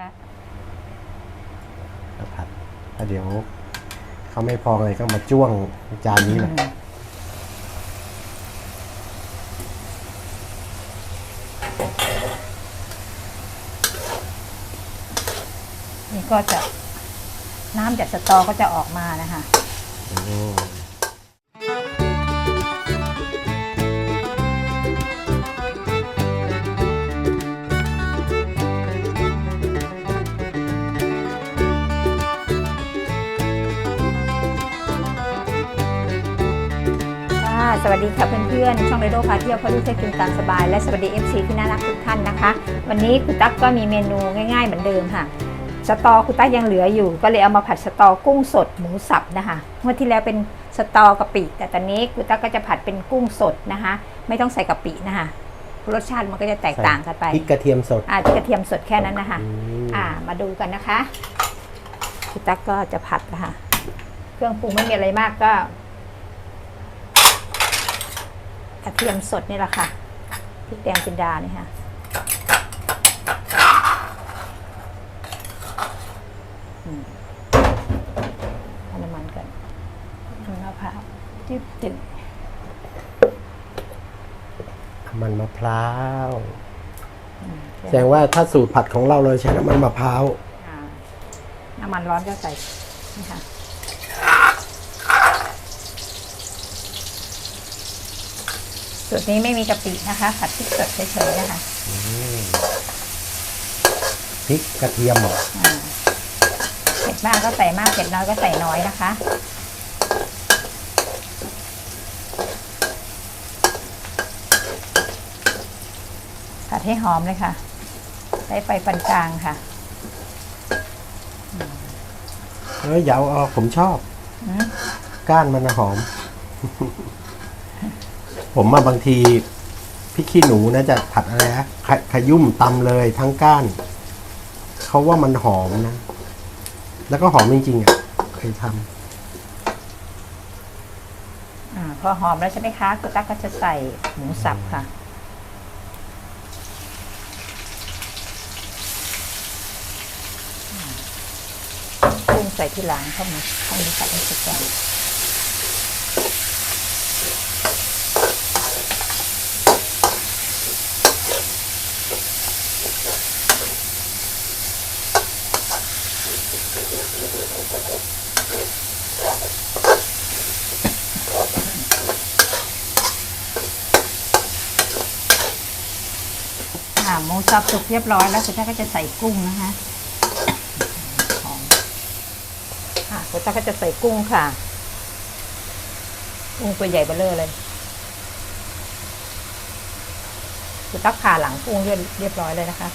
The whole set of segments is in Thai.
ค่ะก็ผัดแล้วเดี๋ยวเขาไม่พอเลยก็มาจ้วงจานนี้แหละนี่ก็จะน้ำจากสตอก็จะออกมานะคะอื สวัสดีค่ะเพื่อนๆ ช่องเรโดพาเที่ยวพอลูกเที่ยวกินตามสบาย และสวัสดี FC ที่น่ารักทุกท่านนะคะ วันนี้คุณตั๊กก็มีเมนูง่ายๆเหมือนเดิมค่ะ สตอคุณตั๊กยังเหลืออยู่ ก็เลยเอามาผัดสตอกุ้งสดหมูสับนะคะ เมื่อที่แล้วเป็นสตอกะปิ แต่ตอนนี้คุณตั๊กก็จะผัดเป็นกุ้งสดนะคะ ไม่ต้องใส่กะปินะคะ รสชาติมันก็จะแตกต่างกันไปพริกกระเทียมสดอ่าที่กระเทียมสดแค่นั้นนะคะอืมอ่า มาดูกันนะคะคุณตั๊กก็จะผัดนะคะ เครื่องปรุงไม่มีอะไรมากก็ กระเทียมสดนี่แหละค่ะพริกแดงจินดานี่ค่ะอืมเอาน้ำมันกันน้ำมะพร้าวจึ๊บจึ๊บมันมะพร้าวอืมแสดงว่าถ้าสูตรผัดของเราเลยใช้น้ำมันมะพร้าวอ่าน้ำมันร้อนก็ใส่นี่ค่ะ สูตรนี้ไม่มีกะปินะคะ ผัดพริกสดเฉยๆนะคะพริกกระเทียมเหรออ่าเผ็ดมากก็ใส่มากเผ็ดน้อยก็ใส่น้อยนะคะผัดให้หอมเลยค่ะใช้ไฟปานกลางค่ะเอ้ยอยาวเอาผมชอบอืมก้านมันน่ะหอม ผมมาบางทีพริกขี้หนูนะจะผัดอะไรฮะขะขยุ่มตำเลยทั้งก้านเขาว่ามันหอมนะ แล้วก็หอมจริงๆอะเคยทอาพอหอมแล้วใช่ไหมคะคุณตั๊กก็จะใส่หมูสับค่ะกุ้งใส่ที่หลังเข้ามาเข้ามาสับให้สุกก่อน อ่าหมูสับสุกเรียบร้อยแล้วคุณต้ากก็จะใส่กุ้งนะคะหอมอ่าคุณต้ากก็จะใส่กุ้งค่ะ กุ้งตัวใหญ่เบ้อเร่อเลยคุณตั๊กผ่าหลังกุ้งเรียบร้อยเลยนะคะ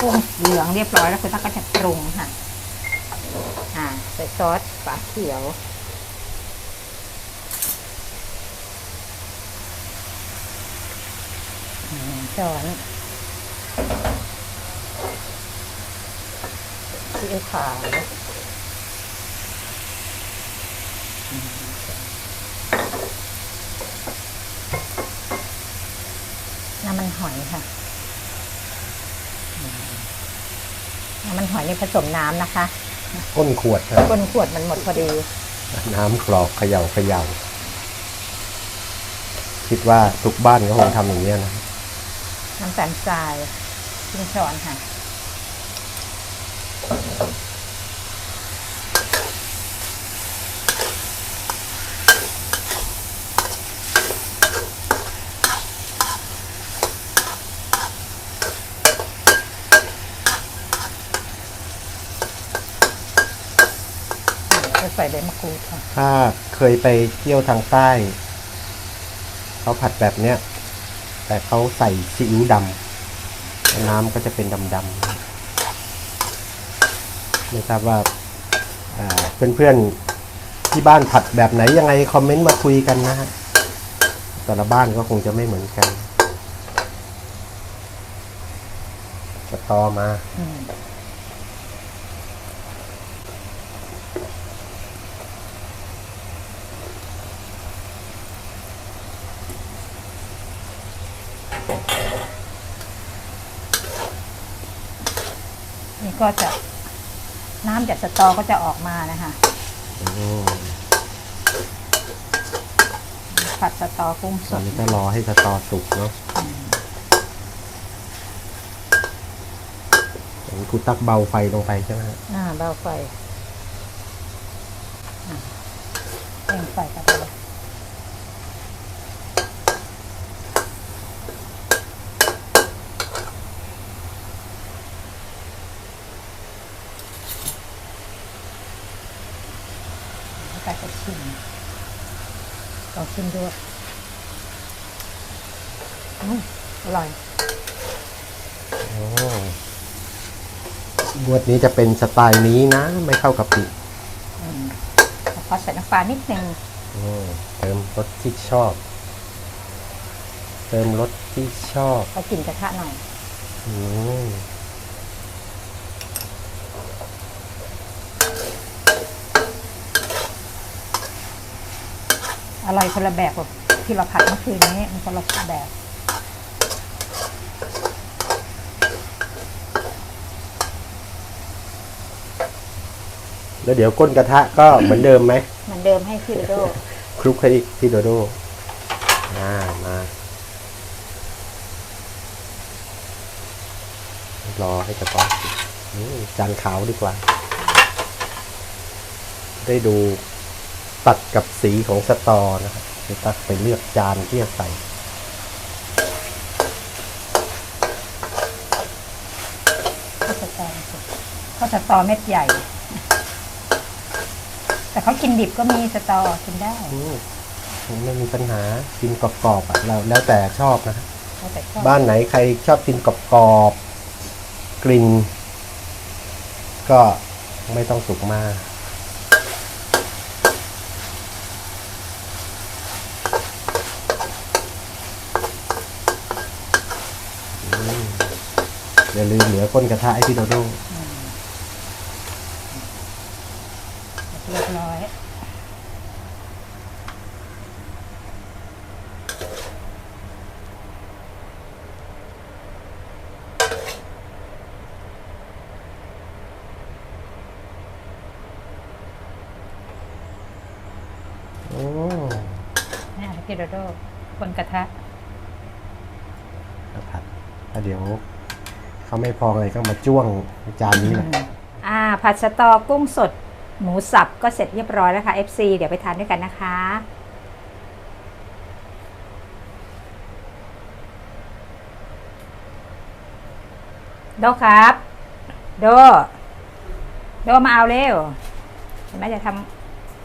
กุ้ง เหลืองเรียบร้อยแล้วคุณตั๊กก็จะปรุงค่ะ อ่าใส่ซอสฝาเขียวช้อนซีอิ๊วขาวน้ำมันหอยค่ะ น้ำมันหอยนี่ผสมน้ำนะคะำก้นขวดครับก้นขวดมันหมดพอดี น้ำกรอกเขย่าเขย่าคิดว่าทุกบ้านก็คงทำอย่างนี้ยนะ น้ำตาลทรายครึ่งช้อนค่ะ ใบมะกรูดถ้าเคยไปเที่ยวทางใต้เขาผัดแบบเนี้ยแต่เขาใส่ซีอิ๊วดำน้ำก็จะเป็นดำๆไม่ทราบว่าเพื่อนๆที่บ้านผัดแบบไหนยังไงคอมเมนต์มาคุยกันนะฮะแต่ละบ้านก็คงจะไม่เหมือนกันจะต่อมา ก็จะน้ำจากสตอก็จะออกมานะคะอืมผัดสตอกุ้งสตอนดนี้ก็รอให้สตอสุกเนาะอันนี้กูตักเบาไฟลงไปใช่ไหมฮะอ่า เบาไฟอะเร่งไฟกันเลยแล้วก็จะชิมลองชิมดูอืมอร่อยโอ้งวดนี้จะเป็นสไตล์นี้นะ ไม่เข้ากะปิอืมแล้วก็ใส่น้ำปลานิดนึงอืมเติมรสที่ชอบ เติมรสที่ชอบก็กลิ่นกระทะหน่อยอืม อร่อยคนละแบบกับที่เราผัดเมื่อคืนนี้มันคนละแบบแล้วเดี๋ยวก้นกระทะก็เหมือนเดิมไหมเหมือนเดิมให้พี่โดโดคลุกให้พี่โดโดอ่ามา รอให้กระตอนสุกอืมจานขาวดีกว่า ได้ดู ตัดกับสีของสตอนะครับจะตักไปเลือกจานที่จะใส่ข้าวสตอสุกข้าวสตอเม็ดใหญ่ แต่เขากินดิบก็มีสตอกินได้อืมไม่มีปัญหากินกรอบๆอะเราแล้วแต่ชอบนะแล้วแต่ชอบบ้านไหนใครชอบกินกรอบๆกลิ่น ก็ไม่ต้องสุกมาก อืม อย่าลืมเหลือก้นกระทะให้พี่โดโดเรียบร้อยโอ้นี่พี่โดโดคนกระทะกระผัดแล้วเดี๋ยว เขาไม่พอเลยก็มาจ้วงจานนี้แหละอ่าผัดสตอกุ้งสดหมูสับก็เสร็จเรียบร้อยแล้วค่ะ FC เดี๋ยวไปทานด้วยกันนะคะ โดครับ โด โดมาเอาเร็วเห็นไหมจะท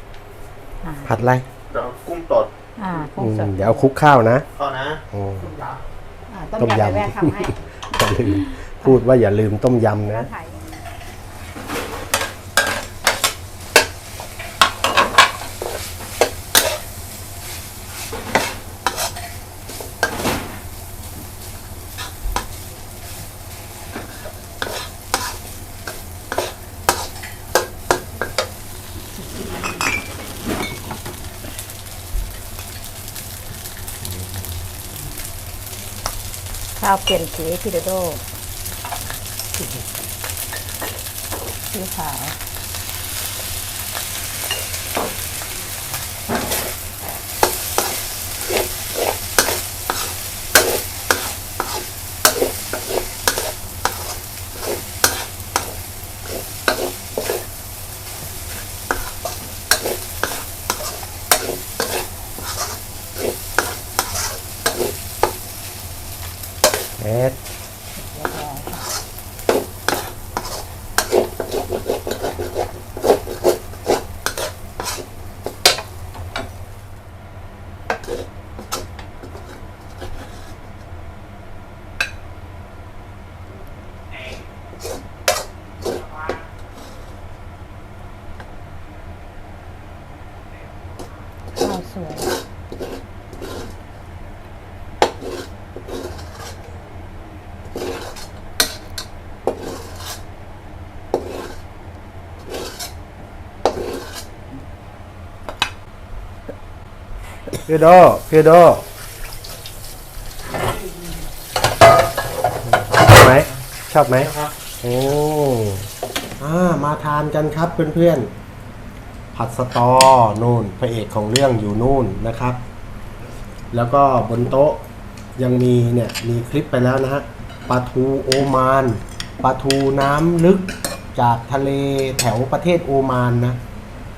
ำอ่าผัดอะไรเดี๋ยวกุ้งตดอ่าอืกุ้งสดมเดี๋ยวเอาคลุกข้าวนะเข้านะอืมอ่าต้มยำ ไปแวะทำให้ อย่าลืม พูดว่าอย่าลืมต้มยำนะ ข้าวเปลี่ยนสีพี่โดโด สีขาว สวยพี่โดพีโดชอบไหมชอบไหม โอ้ อ่า มาทานกันครับเพื่อนๆ ผัดสตอนู่นพระเอกของเรื่องอยู่นู่นนะครับ แล้วก็บนโต๊ะยังมีเนี่ยมีคลิปไปแล้วนะฮะปลาทูโอมานปลาทูน้ำลึกจากทะเลแถวประเทศโอมานนะ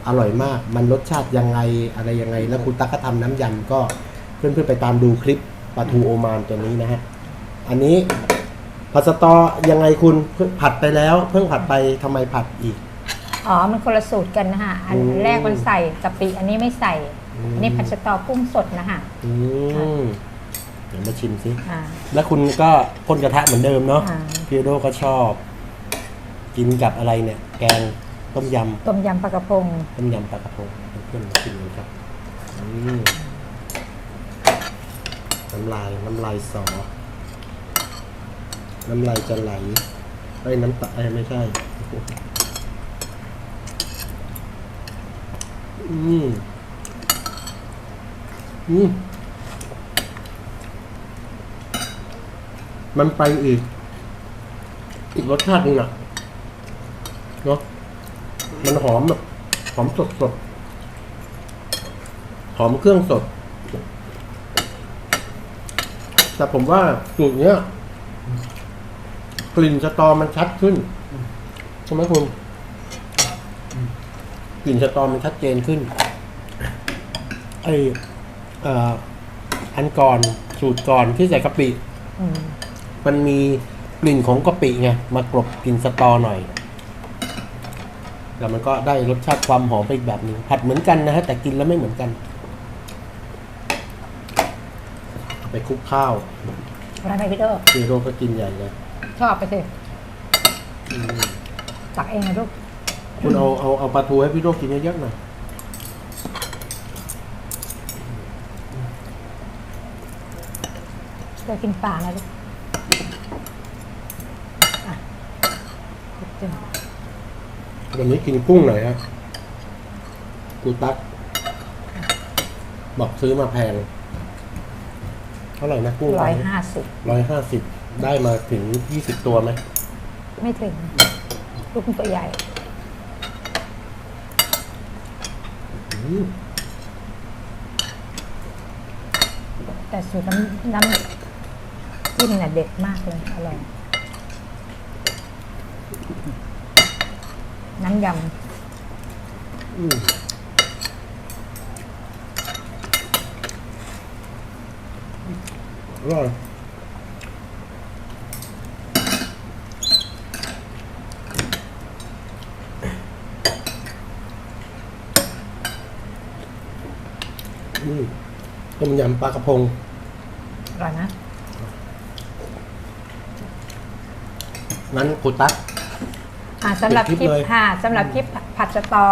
อร่อยมาก มันรสชาติยังไงอะไรยังไง แล้วคุณตั๊กก็ทำน้ำยำก็เพื่อนๆไปตามดูคลิปปลาทูโอมานตัวนี้นะฮะ อันนี้ผัดสตอยังไงคุณเพิ่งผัดไปแล้ว เพิ่งผัดไปทำไมผัดอีก อ๋อ มันคนละสูตรกันนะคะอันอืม แรกมันใส่กะปิ อันนี้ไม่ใส่อืมอันนี้ผัดสตอกุ้งสดนะคะอืมเดี๋ยวมาชิมสิ อ่า แล้วคุณก็พ่นกระทะเหมือนเดิมเนาะอ่า พี่โดก็ชอบ กินกับอะไรเนี่ย แกงต้มยต้มยำปลากระพงำต้มยำปลากระพงเพื่อนๆมาชิมกันครับอืมน้ำลายน้ำลายสอ น้ำลายจะไหลไอ้ยน้ำตาเอ้ยไม่ใช่ อืมอืมมันไปอีก อีกรสชาติหนึงอะ เนาะมันหอมแบบหอมสดสดๆหอมเครื่องสด แต่ผมว่าสูตรเนี้ย กลิ่นสตอมันชัดขึ้นใช่ไหมคุณ กลิ่นสตอมันชัดเจนขึ้นไอเอ่ออันก่อนสูตรก่อนที่ใส่กะปิอืมมันมีกลิ่นของกะปิไงมากรบกลิ่นสตอหน่อย แล้วมันก็ได้รสชาติความหอมไปอีกแบบหนึ่งผัดเหมือนกันนะฮะแต่กินแล้วไม่เหมือนกันเอาไปคลุกข้าวอะไรไปพี่โดซีโร่ก็กินใหญ่เลยชอบไปสิตักเองนะลูก คุณเอาเอาเอาปลาทูให้พี่โรกินเยอะๆหน่อยจะกินปลานะลูกอะจิ้มวันนี้กินกุ้งหน่อยฮะกูตัก บอกซื้อมาแพง เท่าไหร่นะกุ้งร้อยห้าสิบร้อยห้าสิบได้มาถึงยี่สิบตัวไหมไม่ถึง ลูกมันตัวใหญ่ อืม แต่สูตรน้ำน้ำจิ้มเนี่ยเด็ดมากเลย อร่อย น้ำยอืมอร่อยอืม ต้มยำปลากระพงำอร่อยนะนั้นกูตักอ่าสำหรับคลิปปิดคลิปเลย ค่ะสำหรับคลิปผัดสตอ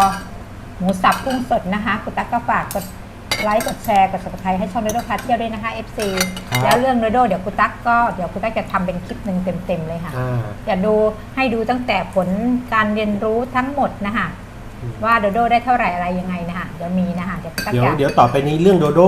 หมูสับกุ้งสดนะคะคุณตั๊กก็ฝากกดไลค์กดแชร์กด subscribe ให้ช่องโดโดพาเที่ยวด้วยนะคะ FC แล้วเรื่องโดโดเดี๋ยวคุณตั๊กก็เดี๋ยวคุณตั๊กจะทำเป็นคลิปหนึ่งเต็มๆเลยค่ะอ่า จะดูให้ดูตั้งแต่ผลการเรียนรู้ทั้งหมดนะคะอืม ว่าโดโดได้เท่าไหร่อะไรยังไงนะคะเดี๋ยวมีนะคะเดี๋ยวคุณตั๊กเดี๋ยวจะ เดี๋ยวต่อไปนี้เรื่องโดโด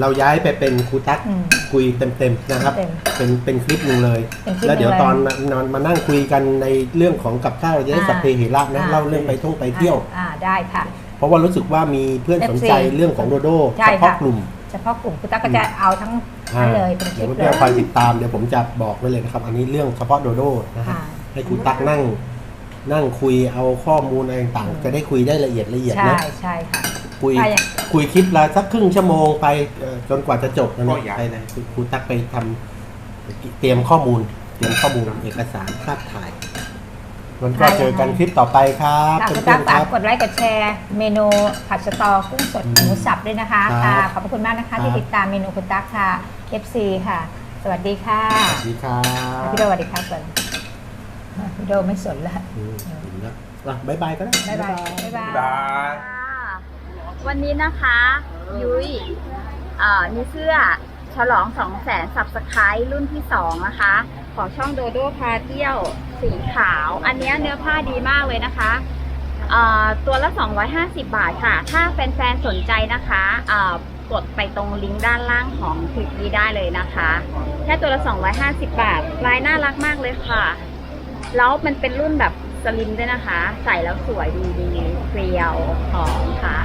เราย้ายไปเป็นครูตักอืมคุยเต็มๆนะครับ เต็มเป็นเป็นคลิปหนึ่งเลย เป็นคลิปแล้วเดี๋ยวหนึ่งเลยตอนมานอนมานั่งคุยกันในเรื่องของกับข้าวเราจะได้อ่าสัพเพเหระนะอ่า เล่าเรื่องไปท่องไปเที่ยว อ่าได้ค่ะ เพราะว่ารู้สึกว่ามีเพื่อนสนใจ FC เรื่องของโดโดใช่เฉค่ะ พาะกลุ่ม เฉพาะกลุ่มคุณตั๊กก็จะเอาทั้งนั้นเลยเป็นคลิเดี๋ยวปเลเพื่อย นๆคอยติดตามเดี๋ยวผมจะบอกไว้เลยนะครับ อันนี้เรื่องเฉพาะโดโดนะฮะค่ะให้ครูตักนั่ง นั่งคุยเอาข้อมูลอะไรต่างๆจะได้คุยได้ละเอียดละเอียดใช่นะ ใช่ค่ะ คุยใช่อะคุยคลิปละสักครึ่งชั่วโมงไปเอ่อจนกว่าจะจบนะก็เนี่ยอยาก ไปเลยคือครูตักไปทำเตรียมข้อมูล เตรียมข้อมูลเอกสารภาพถ่ายมันก็ใช่เจอกันคลิปต่อไปครับค่ะเพื่คุณตั๊อกนๆคฝากรับ กดไลค์กดแชร์ เมนูผัดสตอกุ้งสดอืมหมูสับด้วยนะคะครับค่ะขอบพระคุณมากนะคะครับที่ติดตามเมนูคุณตั๊กค่ะ FC ค่ะ สวัสดีค่ะสวัสดีครับพี่โดสวัสดีครับก่อนพี่โดไม่สนแล้วอืมถึงแล้วอะบ๊ายบายก็ได้ บ๊ายบายบ๊ายบายบายค่ะ วันนี้นะคะ ยุ้ยมีเสื้อฉลอง2 0 0แสนสับสไครรุ่นที่2นะคะ ของช่องโดโดพาเที่ยวสีขาว อันนี้เนื้อผ้าดีมากเลยนะคะ ตัวละ 250 บาทค่ะ ถ้าแฟนๆสนใจนะคะกดไปตรงลิงก์ด้านล่างของคลิปนี้ได้เลยนะคะ แค่ตัวละ 250 บาท ลายน่ารักมากเลยค่ะ แล้วมันเป็นรุ่นแบบสลิมด้วยนะคะ ใส่แล้วสวยดูดีเพรียวหอมค่ะ